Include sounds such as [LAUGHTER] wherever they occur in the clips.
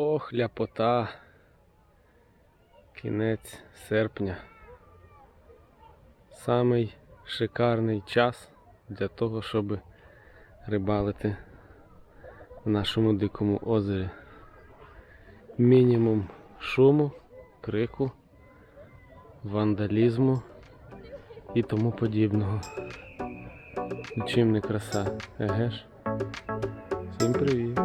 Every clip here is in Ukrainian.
Ох, ляпота. Кінець серпня. Самий шикарний час для того, щоб рибалити в нашому дикому озері. Мінімум шуму, крику, вандалізму і тому подібного. Чим не краса, еге ж? Всім привіт!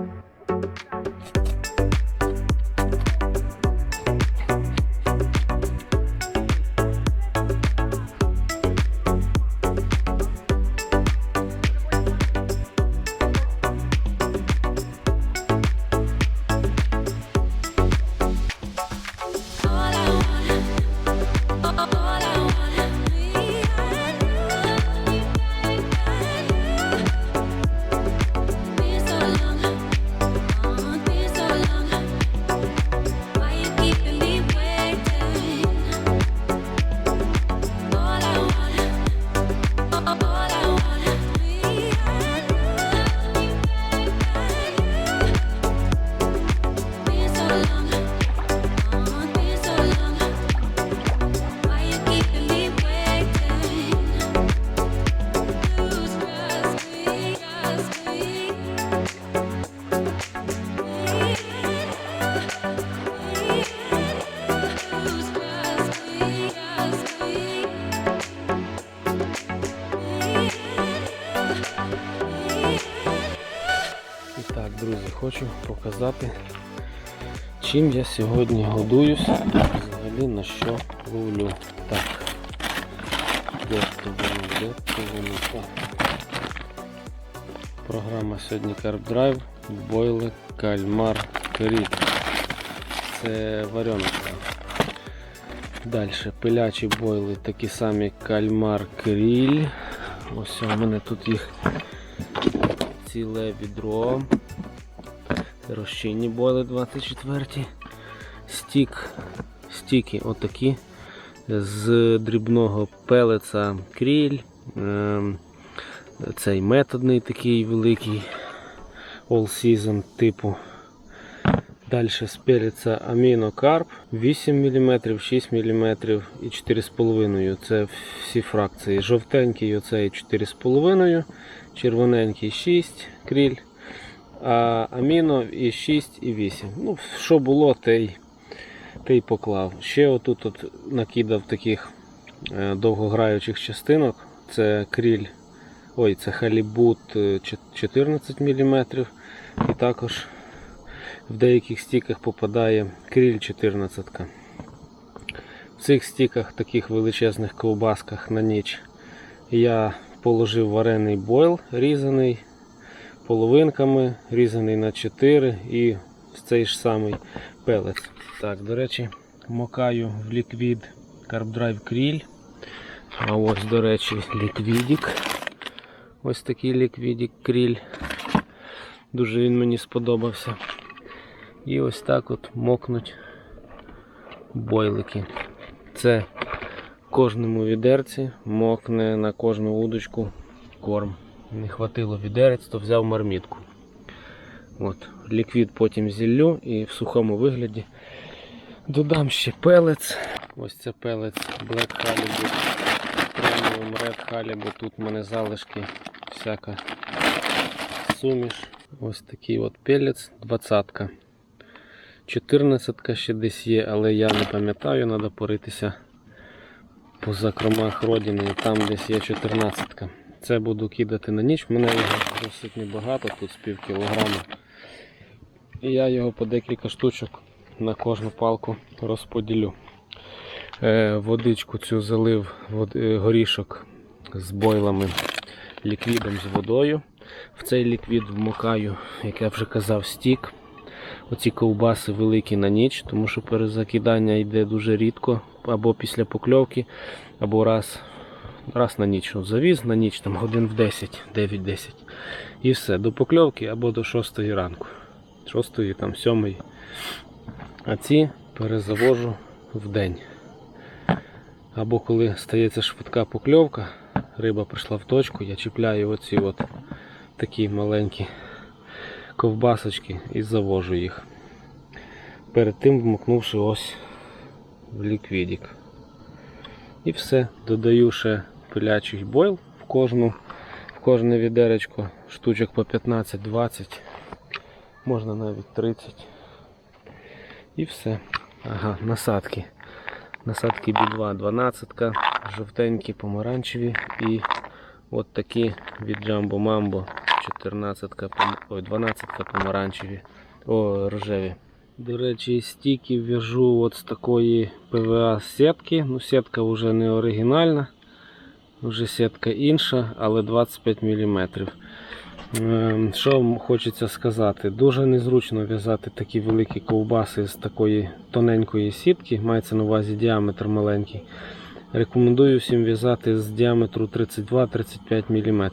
Показати, чим я сьогодні годуюсь взагалі на що ловлю. Так. Де то воно, де то воно так. Програма сьогодні Carb Drive, бойли, кальмар, кріт. Це варіонка. Далі пилячі бойли, такі самі кальмар кріль. Ось у мене тут їх ціле відро. Розчинні бойли 24. Стік. Стіки отакі. З дрібного пелеца кріль. Ем, Цей методний такий великий All Season типу. Далі пелеца амінокарп 8 мм, 6 мм і 4,5 Це всі фракції. Жовтенький оцей 4,5, червоненький 6 кріль, аміно і 6 і 8. Ну, що було, те й, те й поклав. Ще отут от накидав таких е, довгограючих частинок. Це кріль, ой, це халібут е, 14 мм. І також в деяких стіках попадає кріль 14. В цих стіках, таких величезних ковбасках на ніч, я положив варений бойл різаний половинками, різаний на 4 і цей ж самий пелець. Так, до речі, макаю в ліквід CarbDrive кріль. А ось, до речі, ліквідік. Ось такий ліквідік кріль. Дуже він мені сподобався. І ось так от мокнуть бойлики. Це кожному відерці мокне на кожну удочку корм. Не хватило відерець, то взяв мармітку. От, ліквід потім зіллю і в сухому вигляді додам ще пелець. Ось це пелець Black Halibut. Premium Red Halibut. Тут в мене залишки всяка суміш. Ось такий от пелець, двадцятка. 14 ще десь є, але я не пам'ятаю, треба поритися по закромах родини. Там десь є 14. Це буду кидати на ніч. В мене його досить небагато, тут з пів кілограма. І я його по декілька штучок на кожну палку розподілю. Е, водичку цю залив е, горішок з бойлами, ліквідом з водою. В цей ліквід вмокаю, як я вже казав, стік. Оці ковбаси великі на ніч, тому що перезакидання йде дуже рідко, або після покльовки, або раз, раз на ніч. Завіз на ніч там годин в 10, 9-10. І все, до покльовки або до 6 ранку. 6 там 7. А ці перезавожу в день. Або коли стається швидка покльовка, риба прийшла в точку, я чіпляю оці от такі маленькі ковбасочки і завожу їх. Перед тим вмокнувши ось в ліквідік. І все. Додаю ще пилячий бойл в кожну, в кожне відеречко, штучок по 15-20, можна навіть 30. І все. Ага, насадки. Насадки B2 12, жовтенькі, помаранчеві і от такі від Jumbo Mambo 14, пом- ой, 12 помаранчеві, о, рожеві. До речі, стіки в'яжу от з такої ПВА сітки. Ну, сітка вже не оригінальна, вже сітка інша, але 25 мм. Ем, Що вам хочеться сказати? Дуже незручно в'язати такі великі ковбаси з такої тоненької сітки, мається на увазі діаметр маленький. Рекомендую всім в'язати з діаметру 32-35 мм.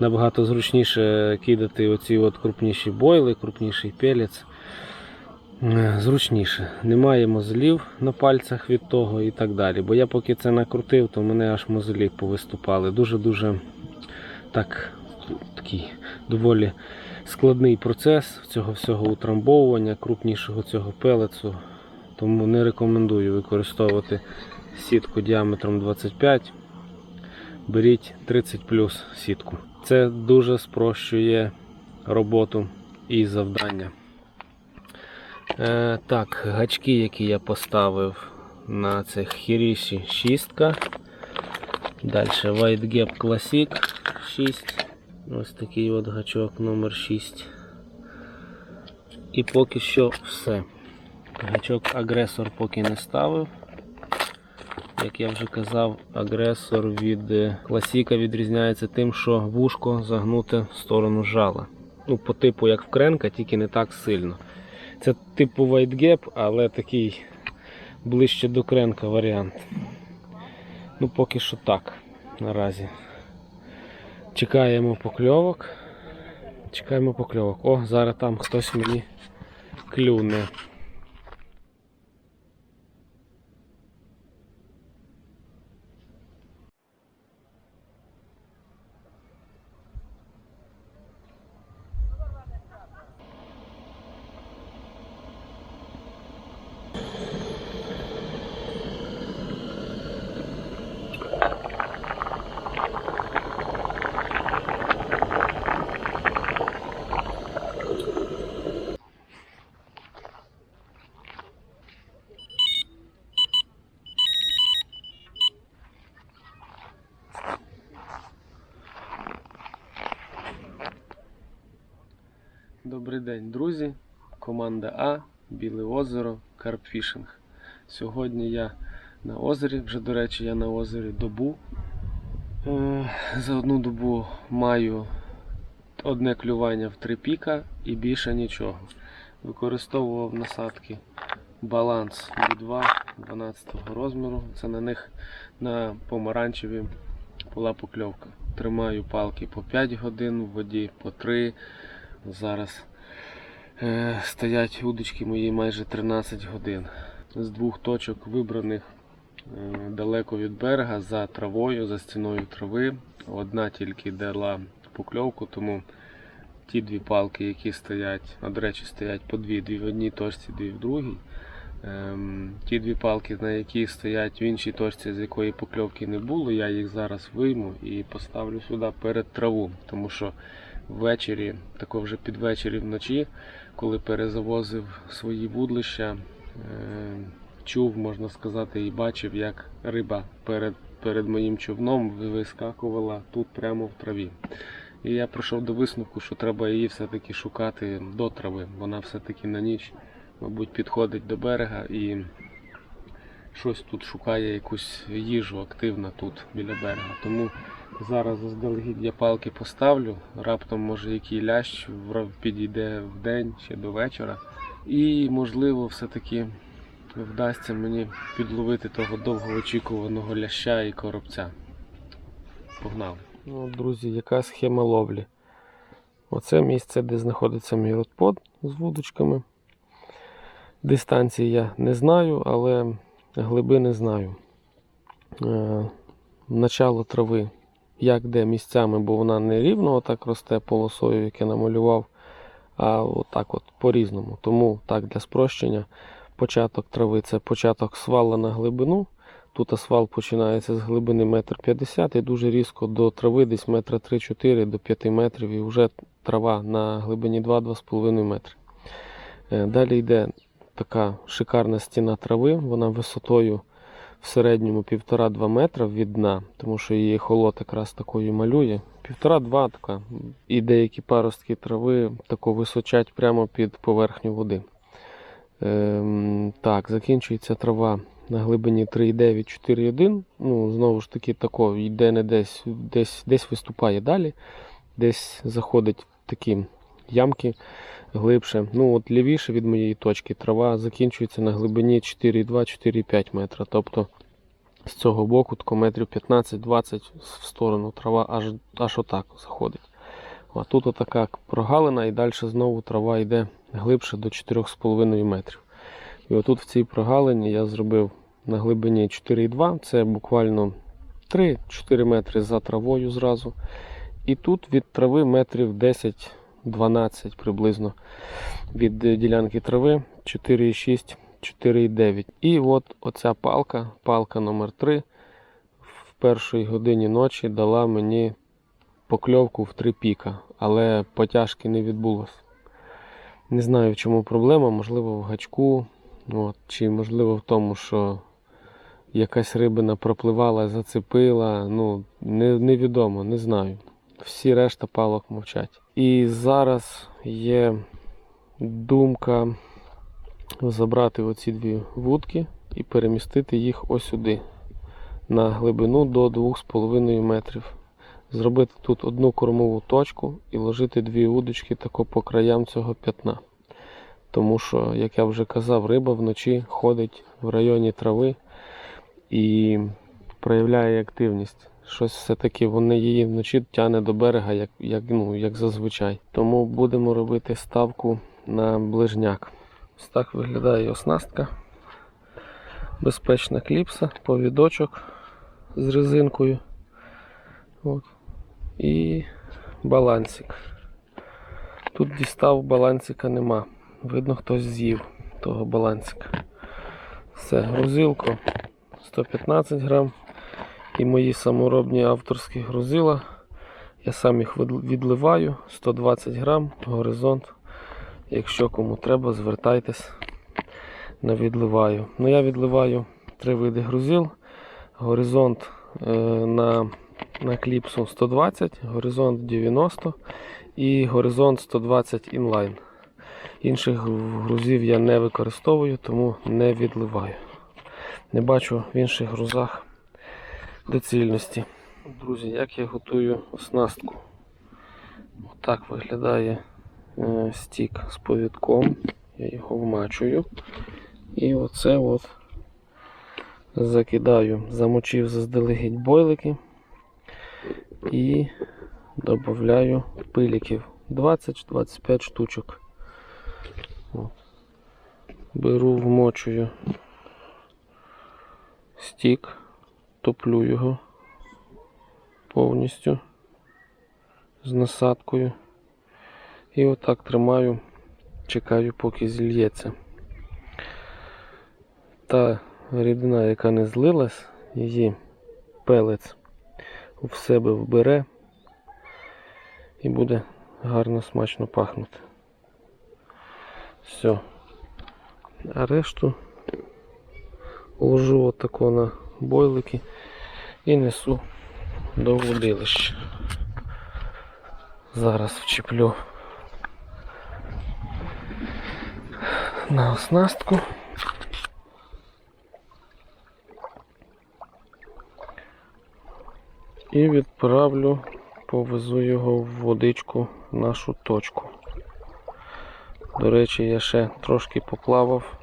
Набагато зручніше кидати оці от крупніші бойли, крупніший пелець. Е, Зручніше. Немає мозолів на пальцях від того і так далі. Бо я поки це накрутив, то мене аж мозолі повиступали. Дуже-дуже так, такий доволі складний процес цього всього утрамбовування, крупнішого цього пелецу. Тому не рекомендую використовувати сітку діаметром 25. Беріть 30 плюс сітку. Це дуже спрощує роботу і завдання. Е, так, гачки, які я поставив на цих Хіріші 6. Далі White Gap Classic 6. Ось такий от гачок номер 6. І поки що все. Гачок агресор поки не ставив. Як я вже казав, агресор від е, класіка відрізняється тим, що вушко загнуте в сторону жала. Ну, по типу як в кренка, тільки не так сильно. Це типу White Gap, але такий ближче до кренка варіант. Ну, поки що так наразі. Чекаємо покльовок. Чекаємо покльовок. О, зараз там хтось мені клюне. Добрий день, друзі. Команда А, Біле озеро, Карпфішинг. Сьогодні я на озері, вже, до речі, я на озері добу. Е, За одну добу маю одне клювання в три піка і більше нічого. Використовував насадки баланс B2 12 розміру. Це на них на помаранчеві була покльовка. Тримаю палки по 5 годин, в воді по 3 Зараз е, стоять удочки мої майже 13 годин. З двох точок вибраних е, далеко від берега за травою, за стіною трави. Одна тільки дала покльовку, тому ті дві палки, які стоять, а до речі, стоять по дві, дві в одній точці, дві в другій. Ем, ті дві палки, на які стоять в іншій точці, з якої покльовки не було, я їх зараз вийму і поставлю сюди перед траву, тому що ввечері, тако вже під вечері вночі, коли перезавозив свої вудлища, е, чув, можна сказати, і бачив, як риба перед, перед моїм човном вискакувала тут прямо в траві. І я прийшов до висновку, що треба її все-таки шукати до трави. Вона все-таки на ніч, мабуть, підходить до берега і щось тут шукає якусь їжу активно тут біля берега. Тому зараз заздалегідь я палки поставлю. Раптом може який лящ підійде в день ще до вечора. І можливо все-таки вдасться мені підловити того довгоочікуваного ляща і коробця. Погнали. Ну, друзі, яка схема ловлі? Оце місце, де знаходиться мій родпод з вудочками. Дистанції я не знаю, але глибини знаю. Е, начало трави, як де місцями, бо вона не рівно отак росте полосою, як я намалював, а отак от по-різному. Тому так для спрощення початок трави це початок свала на глибину. Тут свал починається з глибини 1,50 м і дуже різко до трави десь 1,3-4 до 5 метрів і вже трава на глибині 2-2,5 метри. Е, Далі йде така шикарна стіна трави, вона висотою в середньому 1,5-2 метра від дна, тому що її холод якраз такою малює. 1,5-2 така. І деякі паростки трави тако височать прямо під поверхню води. Ем, так, закінчується трава на глибині 3,9-4,1. Ну, знову ж таки, тако йде не десь, десь, десь виступає далі, десь заходить такі ямки глибше. Ну, от лівіше від моєї точки трава закінчується на глибині 4,2-4,5 метра. Тобто з цього боку тако метрів 15-20 в сторону трава аж, аж отак заходить. А тут отака прогалина, і далі знову трава йде глибше до 4,5 метрів. І отут в цій прогалині я зробив на глибині 4,2, це буквально 3-4 метри за травою зразу. І тут від трави метрів 10-12 приблизно від е, ділянки трави 4,6, 4,9. І от оця палка, палка номер 3 в першій годині ночі дала мені покльовку в три піка, але потяжки не відбулося. Не знаю, в чому проблема, можливо, в гачку, от, чи можливо в тому, що якась рибина пропливала, зацепила. Ну, не, невідомо, не знаю. Всі решта палок мовчать. І зараз є думка забрати оці дві вудки і перемістити їх ось сюди, на глибину до 2,5 метрів. Зробити тут одну кормову точку і ложити дві удочки тако по краям цього п'ятна. Тому що, як я вже казав, риба вночі ходить в районі трави і проявляє активність. Щось все-таки вони її вночі тягне до берега, як, як, ну, як зазвичай. Тому будемо робити ставку на ближняк. Ось так виглядає оснастка. Безпечна кліпса, повідочок з резинкою. От. І балансик. Тут дістав балансика нема. Видно, хтось з'їв того балансика. Все, грузилко 115 грам. І мої саморобні авторські грузила. Я сам їх відливаю 120 грам, горизонт. Якщо кому треба, звертайтесь на відливаю. Ну я відливаю три види грузил. Горизонт е, на, на кліпсу 120, горизонт 90 і горизонт 120 інлайн. Інших грузів я не використовую, тому не відливаю. Не бачу в інших грузах доцільності. Друзі, як я готую оснастку? Отак виглядає е, стік з повідком. Я його вмачую. І оце от закидаю, замочив заздалегідь бойлики і додаю пиліків 20-25 штучок. Беру, вмочую стік, топлю його повністю з насадкою. І отак тримаю, чекаю, поки зільється. Та рідина, яка не злилась, її пелець в себе вбере і буде гарно смачно пахнути. Все. А решту ложу отако на бойлики і несу до водилища. Зараз вчеплю на оснастку. І відправлю, повезу його в водичку в нашу точку. До речі, я ще трошки поплавав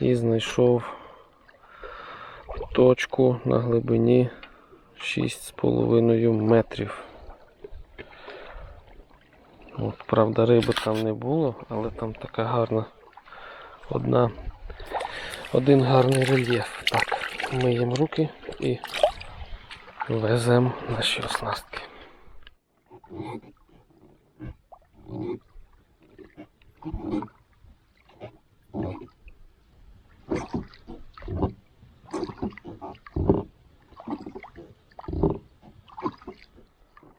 і знайшов точку на глибині 6,5 метрів. От, правда, риби там не було, але там така гарна одна, один гарний рельєф. Так, миємо руки і веземо наші оснастки.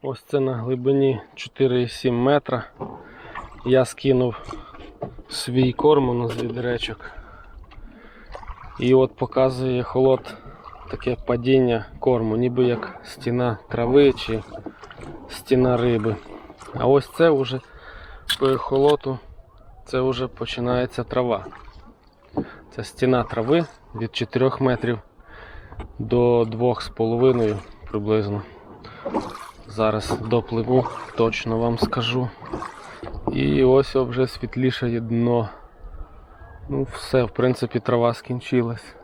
Ось це на глибині 4,7 метра. Я скинув свій корм з відречок. І от показує холод таке падіння корму, ніби як стіна трави чи стіна риби. А ось це вже по холоту це вже починається трава. Це стіна трави від 4 метрів до 2,5 приблизно. Зараз допливу, точно вам скажу. І ось вже світлішає дно. Ну, все, в принципі, трава скінчилась.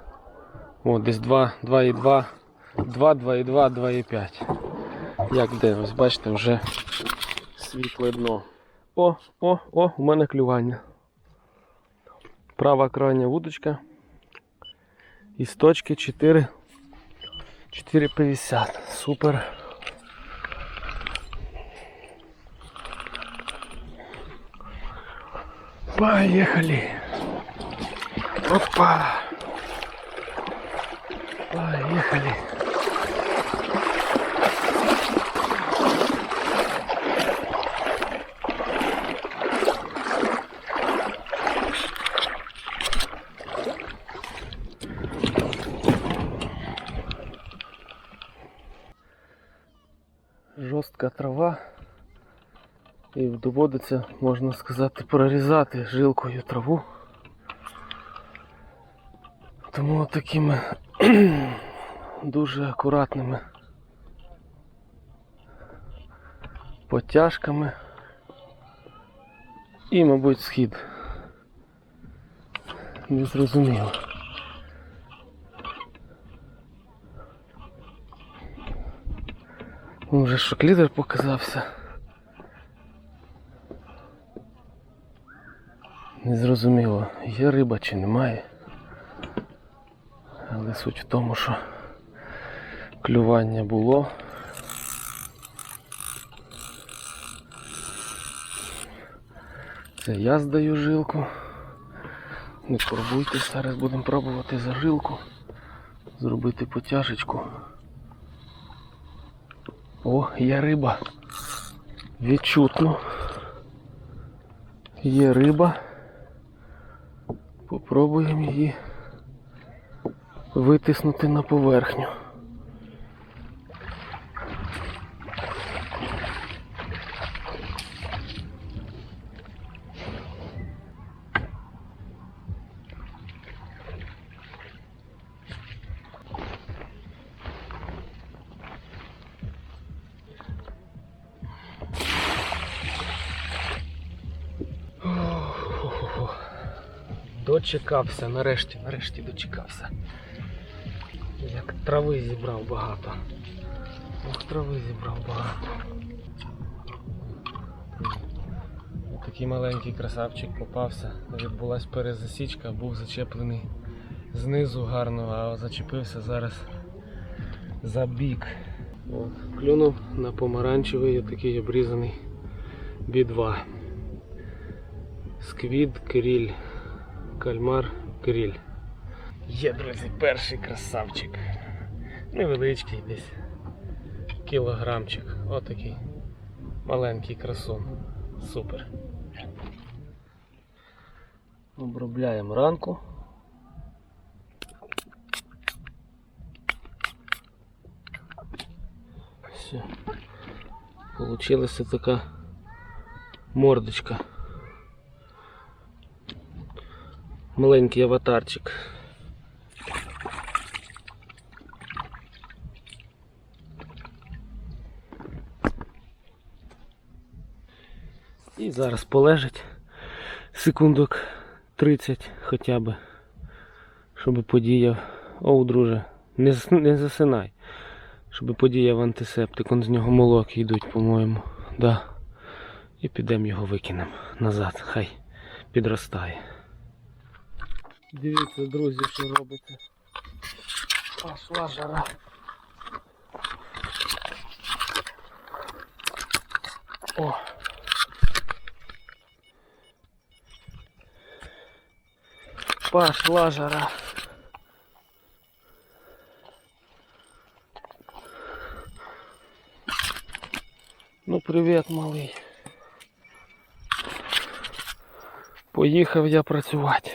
О, десь 2, 2,2, 2, 2,2, 2,5. Як де? Ось бачите, вже світле дно. О, о, о, у мене клювання. Права крайня вудочка. Із точки 4. 4,50. Супер. Поехали. Опа. Поехали. Жорстка трава. І доводиться, можна сказати, прорізати жилкою траву. Тому такими [CLEARS THROAT] дуже акуратними потяжками і, мабуть, схід. Не зрозуміло. Вже шоклідер показався. Незрозуміло, є риба чи немає. Але суть в тому, що клювання було. Це я здаю жилку. Не турбуйтесь, зараз будемо пробувати за жилку. Зробити потяжечку. О, є риба. Відчутно. Є риба. Попробуємо її витиснути на поверхню. Дочекався, нарешті, нарешті дочекався. Як трави зібрав багато. Ох, трави зібрав багато. Такий маленький красавчик попався. Відбулась перезасічка, був зачеплений знизу гарно, а зачепився зараз за бік. От, клюнув на помаранчевий такий обрізаний B2. Сквід, кріль, кальмар, кріль. Є, друзі, перший красавчик. Невеличкий десь. Кілограмчик. Отакий. Маленький красун. Супер. Обробляємо ранку. Все. Получилася така мордочка. Маленький аватарчик. І зараз полежить секундок 30 хоча б, щоб подіяв. Оу, друже, не, не засинай. Щоб подіяв антисептик, он з нього молоки йдуть, по-моєму. Да. І підемо його викинемо назад, хай підростає. Дивіться, друзі, що робиться. Пошла жара. О. Пошла жара. Ну, привіт, малий. Поїхав я працювати.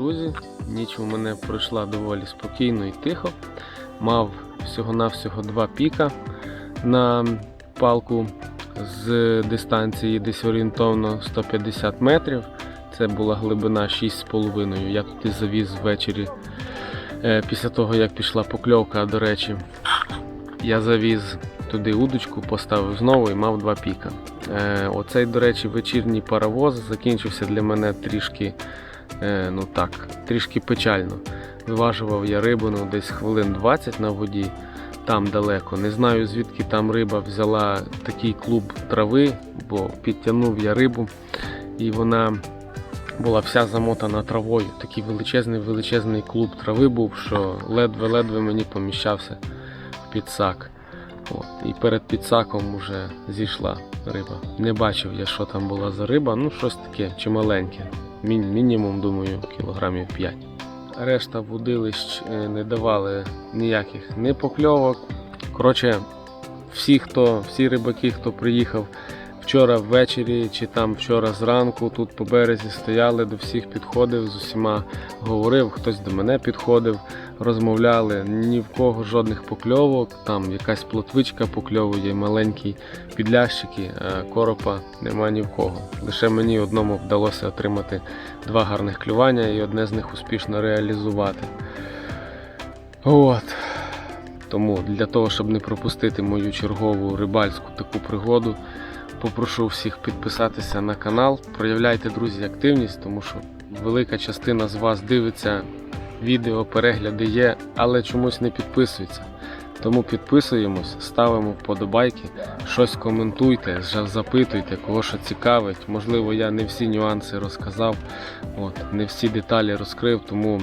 Друзі. Ніч у мене пройшла доволі спокійно і тихо. Мав всього-навсього два піка на палку з дистанції десь орієнтовно 150 метрів. Це була глибина 6,5. Я туди завіз ввечері е, після того, як пішла покльовка, до речі. Я завіз туди удочку, поставив знову і мав два піка. Е, Оцей, до речі, вечірній паровоз закінчився для мене трішки е, ну так, трішки печально. Зважував я рибу ну, десь хвилин 20 на воді, там далеко. Не знаю звідки там риба взяла такий клуб трави, бо підтягнув я рибу, і вона була вся замотана травою. Такий величезний величезний клуб трави був, що ледве-ледве мені поміщався в підсак. От. І перед підсаком вже зійшла риба. Не бачив я, що там була за риба, ну щось таке чималеньке. Мінімум, думаю, кілограмів 5. Решта вудилищ е, не давали ніяких ні покльовок. Коротше, всі, хто, всі рибаки, хто приїхав вчора ввечері чи там вчора зранку, тут по березі стояли, до всіх підходив, з усіма говорив, хтось до мене підходив, розмовляли, ні в кого жодних покльовок, там якась плотвичка покльовує, маленькі підлящики, коропа нема ні в кого. Лише мені одному вдалося отримати два гарних клювання і одне з них успішно реалізувати. От. Тому для того, щоб не пропустити мою чергову рибальську таку пригоду, попрошу всіх підписатися на канал. Проявляйте, друзі, активність, тому що велика частина з вас дивиться відео, перегляди є, але чомусь не підписується. Тому підписуємось, ставимо вподобайки, щось коментуйте, запитуйте, кого що цікавить. Можливо, я не всі нюанси розказав, от, не всі деталі розкрив, тому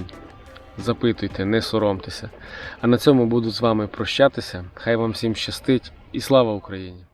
запитуйте, не соромтеся. А на цьому буду з вами прощатися. Хай вам всім щастить і слава Україні!